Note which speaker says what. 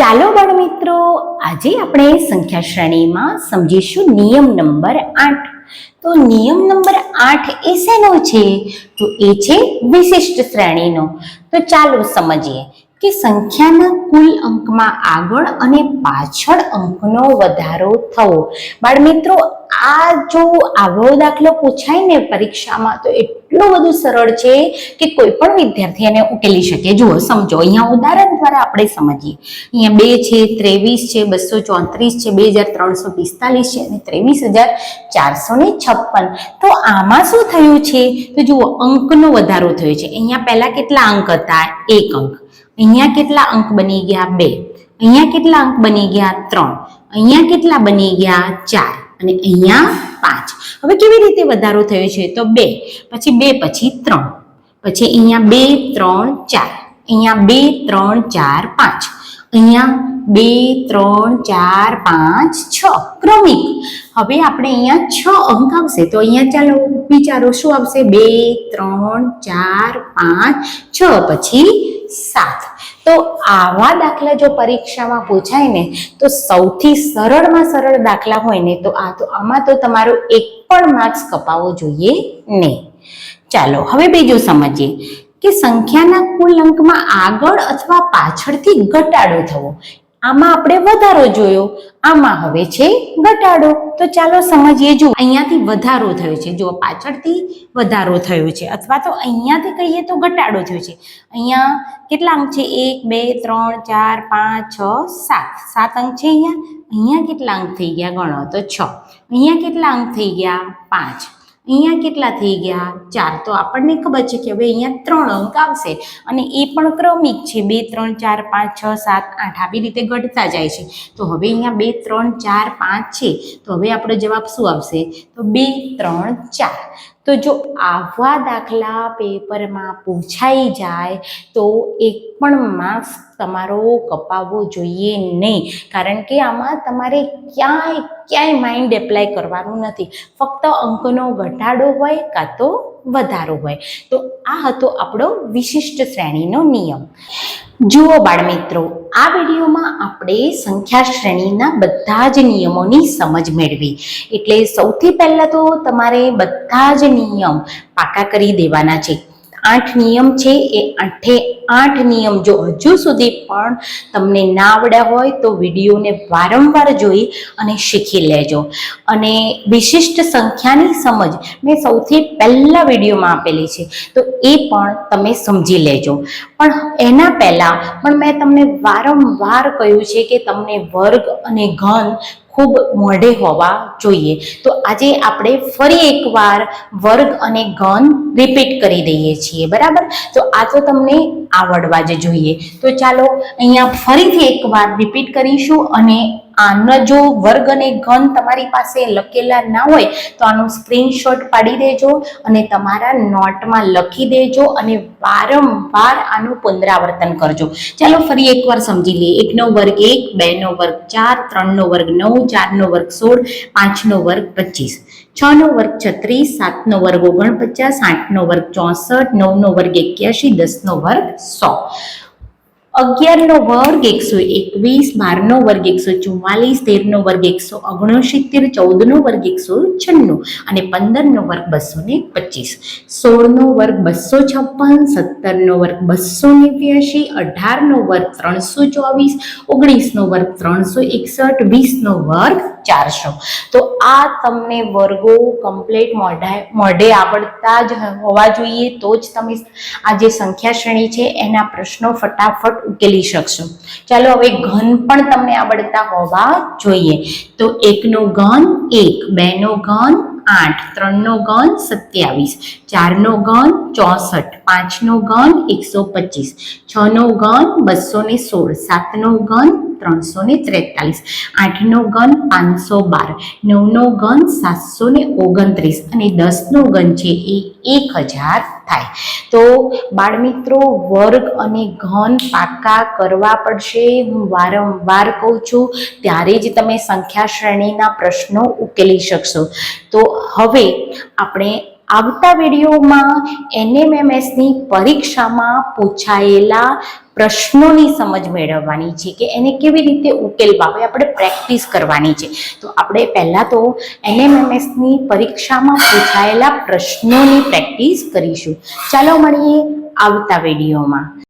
Speaker 1: ચાલો બાળમિત્રો આજે આપણે સંખ્યા શ્રેણીમાં સમજીશું નિયમ નંબર આઠ. તો નિયમ નંબર આઠ એ શેનો છે? તો એ છે વિશિષ્ટ શ્રેણીનો. તો ચાલો સમજીએ. કે સંખ્યાના કુલ અંકમાં આગળ અને પાછળ અંકનો વધારો થવો. બાળમિત્રો, આ જો આવો દાખલો પૂછાય ને પરીક્ષામાં, તો એટલું બધું સરળ છે કે કોઈ પણ વિદ્યાર્થી એને ઉકેલી શકે. જુઓ, સમજો, અહીંયા ઉદાહરણ દ્વારા આપણે સમજીએ. અહીંયા બે છે, ત્રેવીસ છે, બસો ચોત્રીસ છે, બે હજાર ત્રણસો પિસ્તાલીસ છે અને ત્રેવીસ હજાર ચારસો ને છપ્પન. તો આમાં શું થયું છે? તો જુઓ, અંકનો વધારો થયો છે. અહીંયા પહેલા કેટલા અંક હતા? એક અંક. અહીંયા કેટલા અંક બની ગયા બે? અહીંયા કેટલા અંક બની ગયા ત્રણ? અહીંયા કેટલા બની ગયા ચાર? અને અહીંયા પાંચ? હવે કેવી રીતે વધારો થયો છે? તો બે. પછી બે, પછી ત્રણ. પછી અહીંયા બે, ત્રણ, ચાર. અહીંયા બે, ત્રણ, ચાર, પાંચ. અહીંયા બે, ત્રણ, ચાર, પાંચ, છ. ક્રમિક. હવે આપણે અહીંયા છ અંક આવશે. તો અહીંયા ચાલો વિચારો, શું આવશે? બે, ત્રણ, ચાર, પાંચ, છ. પછી સાત. તો આવા દાખલા જો પરીક્ષામાં પૂછાય ને, તો સૌથી સરળમાં સરળ દાખલા હોય ને, તો આ તો આમાં તો તમારો એક પણ માર્ક્સ કપાવવો જોઈએ નહીં. ચાલો, હવે બીજું સમજીએ કે સંખ્યાના કુલ અંકમાં આગળ અથવા પાછળથી ઘટાડો થવો. આમાં આપણે વધારો જોયો. આમાં હવે છે ઘટાડો. તો ચાલો સમજીએ. જો અહીંયાથી વધારો થયો છે, જો પાછળથી વધારો થયો છે, અથવા તો અહીંયાથી કહીએ તો ઘટાડો થયો છે. અહીંયા કેટલા અંક છે? એક, બે, ત્રણ, ચાર, પાંચ, છ, સાત. સાત અંક છે અહીંયા. અહીંયા કેટલા અંક થઈ ગયા? ગણો તો છ. અહીંયા કેટલા અંક થઈ ગયા? પાંચ. અહીંયા કેટલા થઈ ગયા? ચાર. તો આપણને ખબર છે કે હવે અહીંયા ત્રણ અંક આવશે અને એ પણ ક્રમિક છે. બે, ત્રણ, ચાર, પાંચ, છ, સાત, આઠ આવી રીતે ઘટતા જાય છે. તો હવે અહીંયા બે, ત્રણ, ચાર, પાંચ છે. તો હવે આપણો જવાબ શું આવશે? તો બે, ત્રણ, ચાર. તો જો આવા દાખલા પેપરમાં પૂછાઈ જાય, તો એક પણ માર્ક્સ તમારો કપાવવો જોઈએ નહીં. કારણ કે આમાં તમારે ક્યાંય ક્યાંય માઇન્ડ એપ્લાય કરવાનું નથી. ફક્ત અંકનો ઘટાડો હોય કાં તો વધારો હોય. તો આ હતો આપણો વિશિષ્ટ શ્રેણીનો નિયમ. જુઓ બાળમિત્રો આ વિડીયોમાં આપણે સંખ્યા શ્રેણીના બધા જ નિયમોની સમજ મેળવી. એટલે સૌથી પહેલાં તો તમારે બધા જ નિયમ પાકા કરી દેવાના છે. આઠ નિયમ છે, એ આઠે આઠ નિયમ જો હજુ સુધી પણ તમને ના આવડ્યા હોય તો વિડીયોને વારંવાર જોઈ અને શીખી લેજો. અને વિશિષ્ટ સંખ્યાની સમજ મેં સૌથી પહેલા વિડીયોમાં આપેલી છે, તો એ પણ તમે સમજી લેજો. પણ એના પહેલાં પણ મેં તમને વારંવાર કહ્યું છે કે તમને વર્ગ અને ઘન ખૂબ મોઢે હોવા જોઈએ. તો આજે આપણે ફરી એકવાર વર્ગ અને ઘન રિપીટ કરી દઈએ છીએ, બરાબર? તો આ તો તમને આવડવા જ જોઈએ. તો ચાલો અહીંયા ફરીથી એકવાર રિપીટ કરીશું અને આનો જો વર્ગ અને ઘન તમારી પાસે લખેલા ના હોય તો આનો સ્ક્રીનશોટ પાડી દેજો અને તમારા નોટમાં લખી દેજો અને વારંવાર આનું પુનરાવર્તન કરજો. ચાલો ફરી એકવાર સમજી લઈએ. એકનો વર્ગ એક, બેનો વર્ગ ચાર, ત્રણનો વર્ગ નવ, ચારનો વર્ગ સોળ, પાંચનો વર્ગ પચીસ. છનો વર્ગ છત્રીસ, સાતનો વર્ગ ઓગણપચાસ, આઠનો વર્ગ ચોસઠ, નવનો વર્ગ એક્યાસી, દસનો વર્ગ સો. અગિયારનો વર્ગ એકસો એકવીસ, બારનો વર્ગ એકસો ચુમ્માલીસ તેરનો વર્ગ એકસો ઓગણસિત્તેર, ચૌદનો વર્ગ એકસો છન્નું અને પંદરનો વર્ગ બસો ને પચીસ. સોળનો વર્ગ બસો છપ્પન, સત્તરનો વર્ગ બસો નેવ્યાશી, અઢારનો વર્ગ ત્રણસો ચોવીસ, ઓગણીસનો વર્ગ ત્રણસો એકસઠ, વીસનો વર્ગ ચારસો. તો આ તમને વર્ગો કમ્પ્લીટ મોઢા આવડતા જ હોવા જોઈએ, તો જ તમે આ જે સંખ્યા શ્રેણી છે, એના પ્રશ્નો ફટાફટ ઉકેલી શકશો. ચાલો હવે ઘન પણ તમને આવડતા હોવા જોઈએ. તો એકનો ઘન એક, બેનો ઘન આઠ, ત્રણનો ઘન સત્યાવીસ, ચારનો ઘન ચોસઠ, પાંચનો ઘન એકસો પચીસ, છનો ઘન બસો ને સોળ, સાતનો ઘન ત્રણસો ને ત્રેતાલીસ. આઠનો ઘન પાંચસો બાર. નવનો ઘન સાતસો ને ઓગણત્રીસ. અને દસનો ઘન છે એ એક હજાર થાય. તો બાળમિત્રો, વર્ગ અને ઘન પાકા કરવા પડશે. હું વારંવાર કહું છું, ત્યારે જ તમે સંખ્યા શ્રેણીના પ્રશ્નો ઉકેલી શકશો. તો હવે આપણે આવતા વિડીયોમાં એનએમએમએસની પરીક્ષામાં પૂછાયેલા પ્રશ્નોની સમજ મેળવવાની છે કે એને કેવી રીતે ઉકેલવા હવે આપણે પ્રેક્ટિસ કરવાની છે. તો આપણે પહેલાં તો એનએમએમએસની પરીક્ષામાં પૂછાયેલા પ્રશ્નોની પ્રેક્ટિસ કરીશું. ચાલો મળીએ આવતા વિડીયોમાં.